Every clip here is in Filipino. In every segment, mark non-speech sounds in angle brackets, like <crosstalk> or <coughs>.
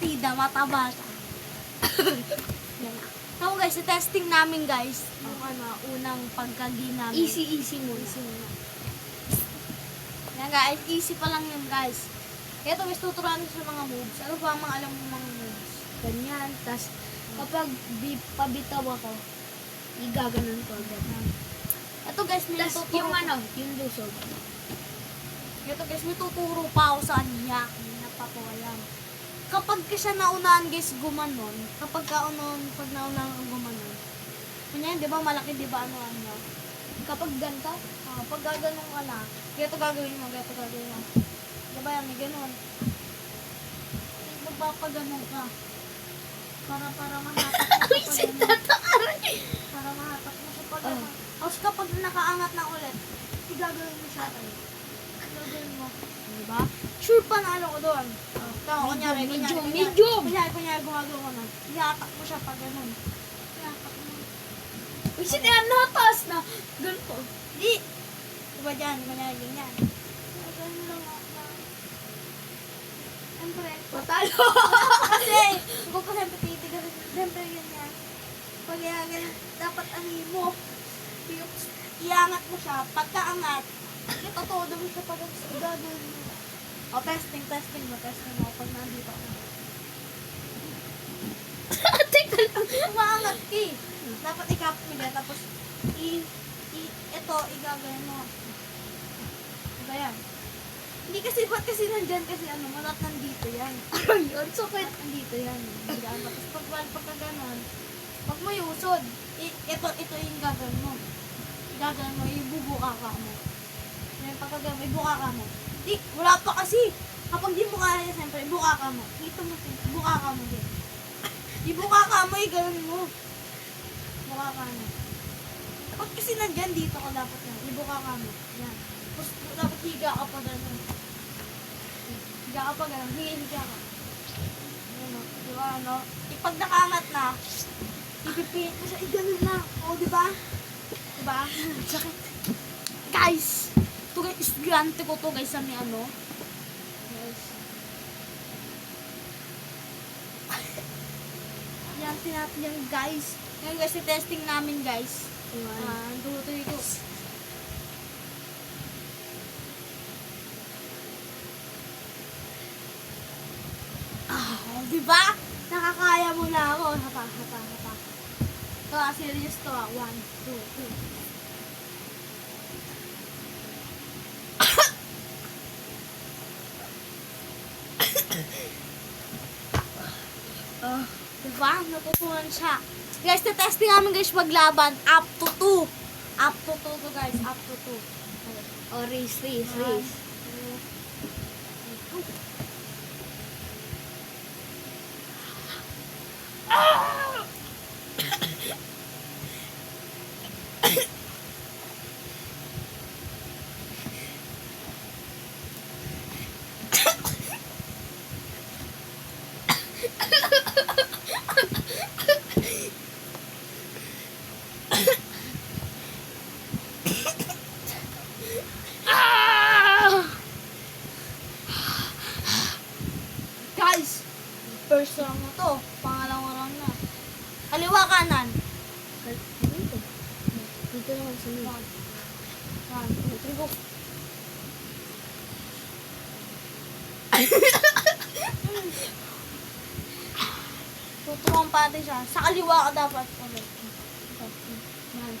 Partida, mataba siya. Yan na. Guys, testing namin guys. Yung ano, unang pagkagi namin. Easy, easy mo. Easy muna. Yan guys, easy pa lang yun guys. Ito guys, tuturuan sa mga moves. Ano ba ang mga alam mo mga moves? Ganyan. Tapos, kapag bi, pabitaw ako, igaganon ko agad. Ito guys, may Tapos, tuturo yung ano, yung lusog. Ito guys, may tuturo pa ako sa kanya. Hindi na pa ko alam. Kapag ka siya naunahan guys gumanon, kapag ka unon, pag naunahan ka gumanon, kunya, di ba malaki, di ba ano ano? Kapag ganito, Ah, pag gaganong ka na, ganito gagawin mo, ganito gagawin mo. Di ba yan, may ganon. Magpapaganon ka. Para, para mahatak mo Uy, si. Tata Aray! Para mahatak mo sa paganon. Tapos kapag nakaangat na ulit, igagawin mo siya. Igagawin mo. Di ba? Sure pa na ano ko doon. Uh, Tama, kunyari, Medium, kunyari, kunyari, medium. kunyari, kunyari, gumagawa ka na. Ihatak mo siya pag ganun. Ihatak mo. Uy, si Tata nataas na. Ganito. Di! Diba dyan, kunyari, ganyan. Ganun lang ako na. <laughs> Siyempre, Patalo. kasi, kung ko siyempre titigas, siyempre ganyan. Pag ganyan, dapat ano mo, iangat mo siya, pagkaangat, ito todo mo siya pag gagawin mo. O, testing, testing mo, testing mo, pag nandito ako. <laughs> Teka lang. Umaangat ka eh. Dapat ikap mo yan, tapos, i, i, ito, igagawin mo. Diba yan? Hindi kasi, ba't kasi nandyan kasi ano, malat nandito yan. Aray, ang sakit. Nandito yan. Nandyan. Tapos pag wal pagka ganon, pag mo iusod, i- ito, ito yung gagawin mo. Gagawin mo, ibubuka ka mo. Yan, pagka gagawin, ibuka ka mo. Di, wala pa kasi. Kapag di mo kaya, siyempre, ibuka ka mo. Dito mo, ibuka ka mo din. <laughs> Ibuka ka mo, i-gawin mo. Ibuka ka mo. Pag kasi nandyan, dito ka dapat yan. Ibuka ka mo. Yan. Tapos dapat higa ka pa gano'n. Higa ka pa gano'n. Higa, higa ka. Ano, di ba, ano? Pag nakaangat na, ipipihit mo siya, eh, ganun na. O, di ba? Di ba? <laughs> Guys, ito guys, estudyante ko to guys sa may ano. Guys. Yan, natin yan guys. Ngayon guys, testing namin guys. Ah, tuloy ko. Ah, di ba? Nakakaya mo na ako. Hapa, hapa, hapa. Ito, ah, serious to ah. One, two, three. Ba? Natutunan siya. Guys, testing namin guys maglaban. Up to 2. Up to 2 to guys. Up to 2. oh, race, race, race. two, three. Ah! Guys, first round mo to. Pangalawang round na. Kaliwa kanan. Dito. Dito naman sa mid. One, two, three, go. Tuturuan pa natin siya. Sa kaliwa ka dapat. Okay. Yan.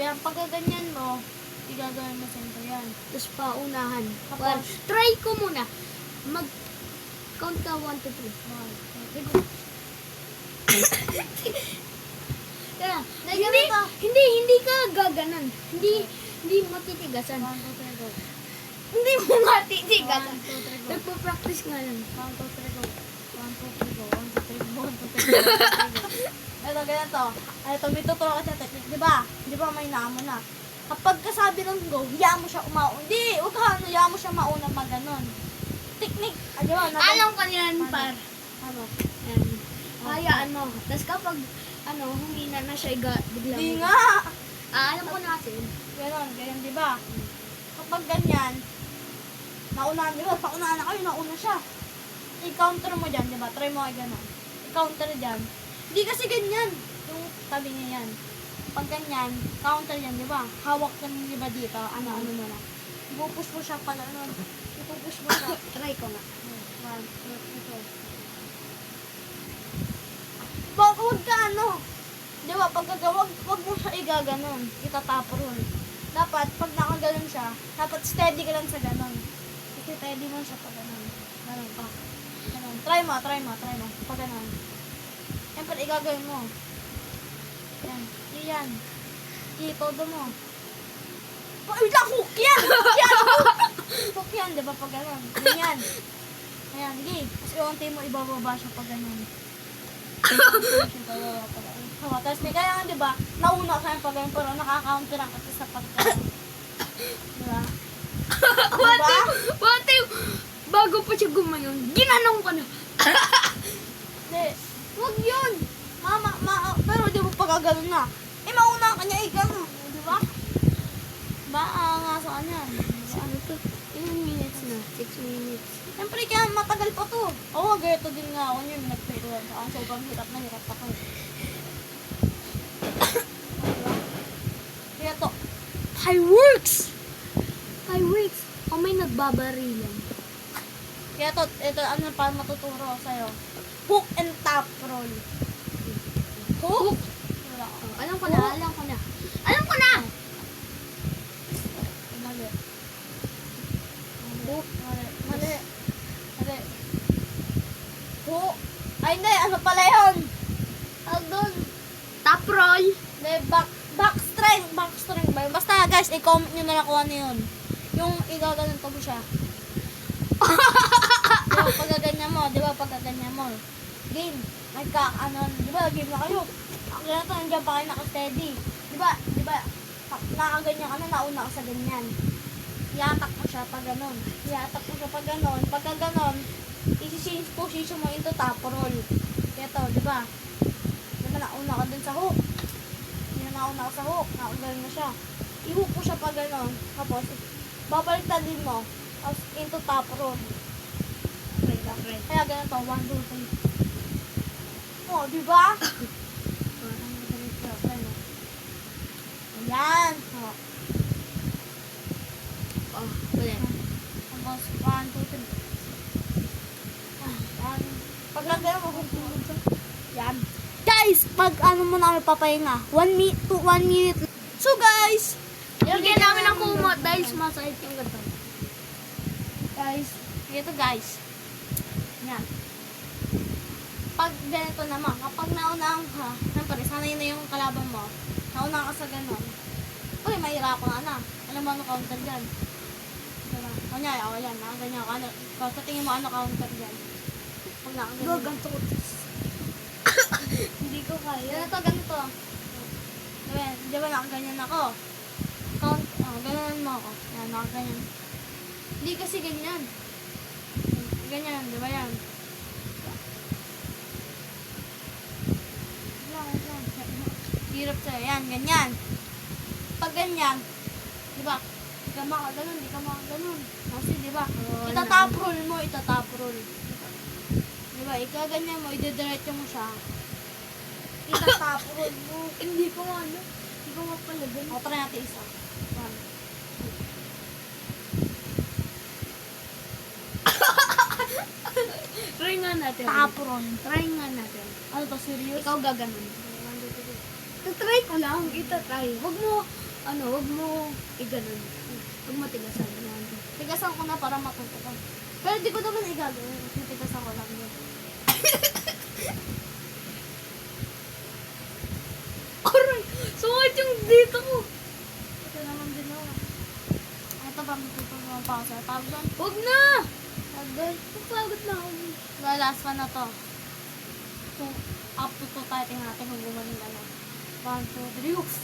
Yan, pagka ganyan mo, igagawin mo siyempre yan. Tapos paunahan. Tapos? Well, try ko muna. Mag count ka 1 to 3. One, two, three, go. Kaya, Nay, hindi, ganito. hindi, hindi ka gaganon. Hindi, hindi matitigasan. One, two, three, go. Hindi mo three, go. Nagpa-practice nga lang. One, two, three, go. One, two, three, go. One, two, three, go. One, two, three, go. <laughs> Ito, ganito. Ito, may tuturo ka sa technique. Di ba? Di ba may namo na? Kapag kasabi ng go, hiya mo siya umauna. Hindi, huwag ka, ano, hiya mo siya mauna maganon. Technique. Alam ko yan, Ano? par. Ano? Yan. Hayaan mo. Tapos kapag, ano, humina na siya, iga, bigla Di mo- nga. Ah, alam ko na kasi. Ganon, ganyan, di ba? Kapag ganyan, naunahan, di ba? Paunahan na kayo, nauna siya. i-counter mo dyan, di ba? Try mo ay gano'n. I-counter dyan. Hindi kasi ganyan. Yung tabi niya yan. Pag ganyan, counter yan, di ba? Hawak ka di ba dito? Ano, ano mo na. Ipupush mo siya pala, ano. Ipupush mo siya. <laughs> Try ko nga. One, two, ito. Wag, wag ka ano. Di ba, pag wag, wag mo siya igaganon. Itatapon. Dapat, pag nakaganon siya, dapat steady ka lang sa ganon. Steady mo siya pag ganon. Ganon pa. Ganon. Try mo, try mo, try mo. Pag ganon. Siyempre, igagawin mo. Yan. Yan. I-todo mo. Oh, wait lang, hook yan! Hook yan! Hook! <laughs> Hook yan, di ba, pag ganon. Ganyan. Ayan, sige. Tapos iunti mo, ibababa siya pag ganun. Hawa, tapos may kaya nga, di ba, nauna ka yung pag ganun, pero nakaka-counter ang kasi sa pag Di ba? Diba? <laughs> Bate, bago pa siya gumayon, ginanong ko na. Hindi. Huwag yun. Mama, ma, pero di mo pagkaganon na. Eh, mauna ka niya, eh, ganun. Di ba? Ba, ah, nga sa kanya. Diba? Ano to? Ilang minutes na? 6 minutes. Siyempre, kaya matagal pa to. Oo, oh, ganito din nga ako yun. Nag-pero ako. Sobrang hirap na hirap ako. Kaya to, Fireworks! Fireworks! O may nagbabarilan. kaya to, ito, ano pa matuturo ko sa'yo. Hook and tap roll. Hook? Wala ko. Oh, alam ko na, alam ko na. Alam ko na! Mali. Hook. Mali. Hook. Ay, hindi. Ano pala yun? Tawag doon. Top roll! Hindi, back, back string. Back string ba yun? Basta, guys, i-comment nyo na lang kung ano yun. Yung igaganon ko siya. <laughs> di ba, pagkaganyan mo, di ba, pagkaganyan mo. Game. Nagka, ano, di ba, game na kayo. Ang ganito, nandiyan pa kayo naka-steady. Di ba, di ba, nakaganyan ka na, nauna ka sa ganyan. Iatak mo siya pag ganon. Iatak mo siya pag ganon. Pagka ganon, isi-change position mo into top roll. Kaya to, di ba? Di ba, nauna ka dun sa hook. Hindi na nauna ka sa hook. Nakaganon na siya. I-hook mo siya pag ganon. Tapos, babaliktadin mo. Tapos, into top roll. Lang, try. Kaya ganito, 1, 2, 3. Oh, di ba? <coughs> Ayan. Oh. Oh, ulit. Tapos, 1, 2, 3. Yan. Pag nagano mo, huwag siya. Yan. Guys, pag ano mo namin papahinga, 1 minute to 1 minute. So guys, Ilagyan namin ng kumot dahil sumasakit yung gato. guys, ito guys. Yan. Pag ganito naman, kapag naunang ka, siyempre, sanay na yung kalaban mo, naunang ka sa ganon, uy, mahirapan ka na. Alam mo ano counter dyan? Diba? Kunyari, ako yan, nakaganyan ka. Ano, ikaw, sa tingin mo ano counter dyan? Nakaganyan. Gaganto ko. Hindi ko kaya. Ganito, ganito. Diba, di ba nakaganyan ako? Count, oh, ganyan mo ako. Yan, nakaganyan. Hindi kasi ganyan. Ganyan, di ba yan? Hirap sa'yo. Yan, ganyan. Pag ganyan, di ba? Di ka makaganon, di ka makaganon. Kasi, di ba? Itatap roll mo, itatap roll. Di ba? Ikaganyan mo, idediretso mo siya. Itatap <laughs> roll mo. Hindi ko ano. Hindi ko mapalagan. O, try natin isa. One. <laughs> Try nga natin. Tapron. Try nga natin. Ano to, serious? Ikaw gaganon. Try ko lang. Ito try. Huwag mo, ano, huwag mo iganon. Huwag mo tigasan. Tigasan ko na para matuto ko. Pero di ko naman igagawin. Tigasan ko lang yun. Aray! Sungit yung dito ko. Ito naman din ako. Ito ba, matuto mo pa ako sa tawag doon? Huwag na! Tawag doon. Na ako. The last one na to. Two, up to two tayo. Tingnan natin kung gumaling ano. One, two, three, hooks.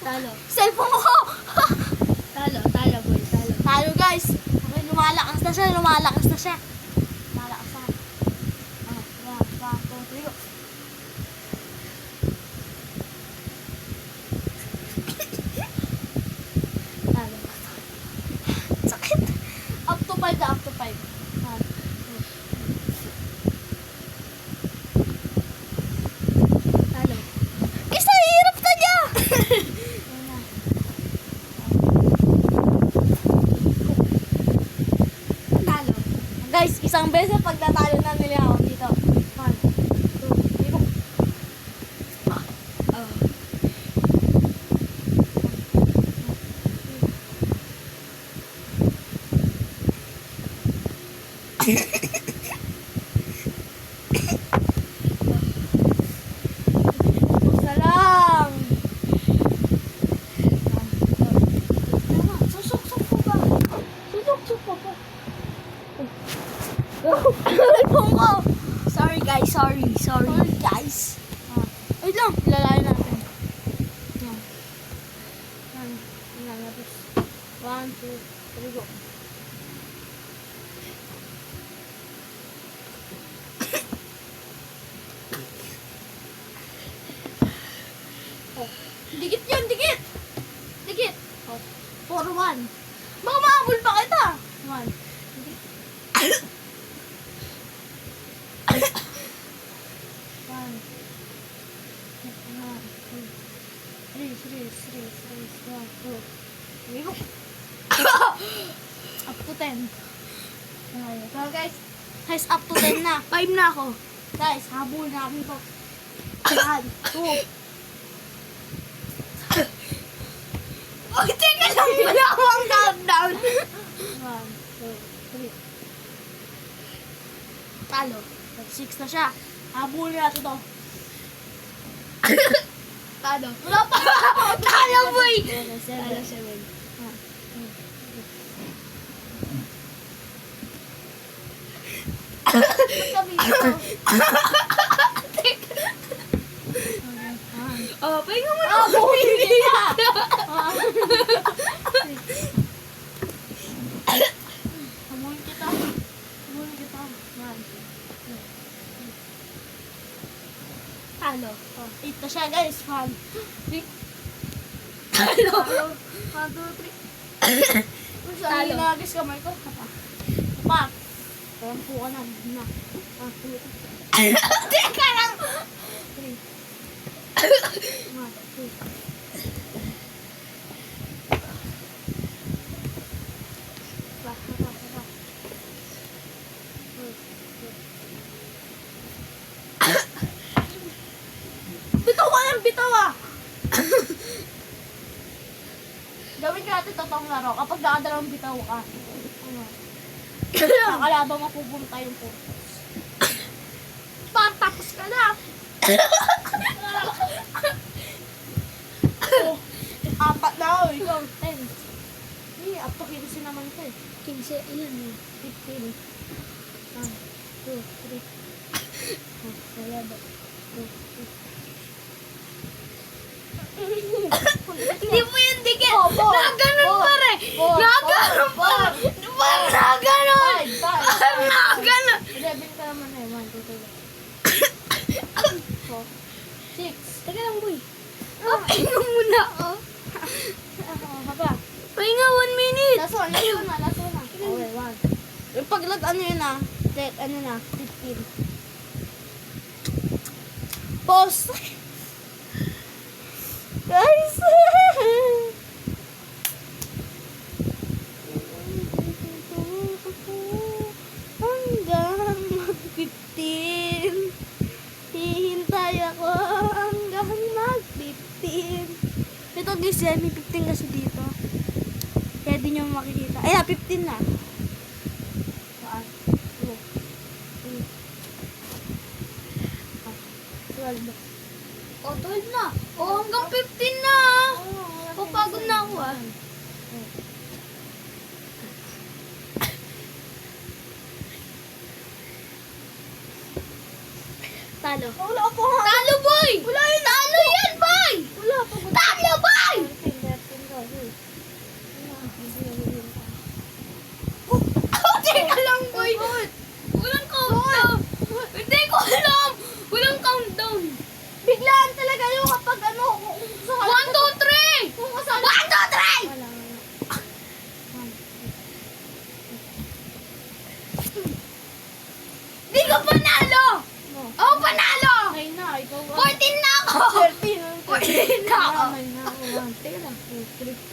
Talo. Cellphone ko! Talo. Talo, boys. lumalakas na siya, lumalakas na siya. Lumalakas na. Ah, one, one, two, three, go. Talo. Sakit. Na, up to five. One, two, Talo. Isa, hirap ka niya! <laughs> Talo. Guys, isang beses 那个是玩具，Up to ten. Okay. So guys, guys, up to ten na. <coughs> Five na ako. Guys, habol namin to. One, two, Oh, teka lang wala akong countdown. one, two, three. Talo. Six na siya. Habol natin to. <coughs> Talo. Wala pa! Talo, boy! Talo, seven. One, two, three. Ba't kami ito? Okay, one. Oh, pahinga mo Ah, buhin kita! Ah. Hamuin kita. Hamuin kita. Two, Talo. oh, na siya, guys. One, three. Talo. One, two, three. Talo. Saan ginagis kamay ko? Kapa. Kapa. Parang po ka na. Na. Three. Teka lang. Bitaw ka lang, bitaw ah! Gawin natin totoong laro kapag nakadalawang bitaw ka. Nakalabang mapupunta yung putos. Patapos ka na! oh, <laughs> apat na ako, ikaw, ten. Hindi, up to 15 naman ito eh. 15, ilan eh? 15. One, two, three. Oh, wala ba? Two, three. Hindi mo yung dikit. Oh, four, pa rin. four, pa. four. Parang five, Parang five. nakaganon. 11 ka naman eh. 1, 2, 3, 4, 6. Teka lang, boy. Ah, pahinga muna <laughs> ako. Ah, haba. Pahinga, one minute. Last one, last one na, last one na. Okay, one. Yung paglag ano yun set, ano na, 15. Pause. <laughs> Guys! Guys, yan, may 15 kasi dito. Kaya di nyo makikita. Ay, ah, 15 na. One, two, three, ah, 12. O, 12 na. O, hanggang 15 na. O, pagod na ako ah. Talo. Wala po nga. Talo, boy! Wala yun. Talo yan, boy! Wala po. Talo, boy! 13, 13 ka. Uy. Ano, hindi, hindi, hindi. Teka lang, boy. Walang countdown. Hindi ko alam. Walang countdown. Biglaan talaga yung kapag ano, kung gusto ka. One, two, three! Kung kasali. One, two, three! Wala, wala. Di ko panalo! No. Oh, panalo! Okay na, ikaw. 14 na ako! 13. 14 na ako. Okay na, one. Teka lang. Two, three. Ten.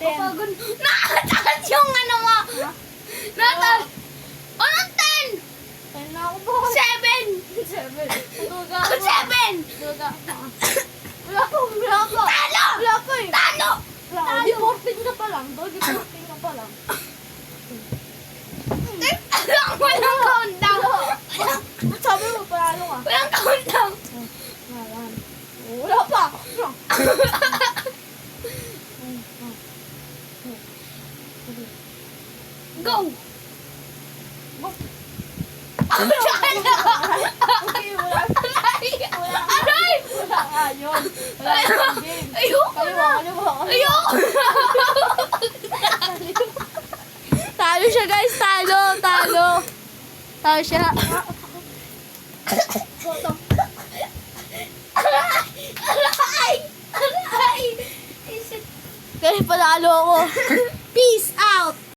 Kapagod. Nakataas yung ano mo! Ha? Nataas! Ano 10? Ten na ako, boy. 7! Seven. Duga Ako ako. 7! Duga ako. Wala pa, wala pa. Talo! Wala pa eh. Talo! Pa. Di 14 ka pa lang. Di 14 ka pa lang. Walang countdown! Ba't sabi mo, panalo ka? Walang countdown! Wala. Wala pa. <laughs> Go! Okay, wala. Wala. Aray! Wala nga yun. Wala yung game. Ayoko na! kaliwa, kaliwa. Ayoko Talo siya guys, talo, talo. Talo siya. Aray! Aray! Guys, panalo ako. Peace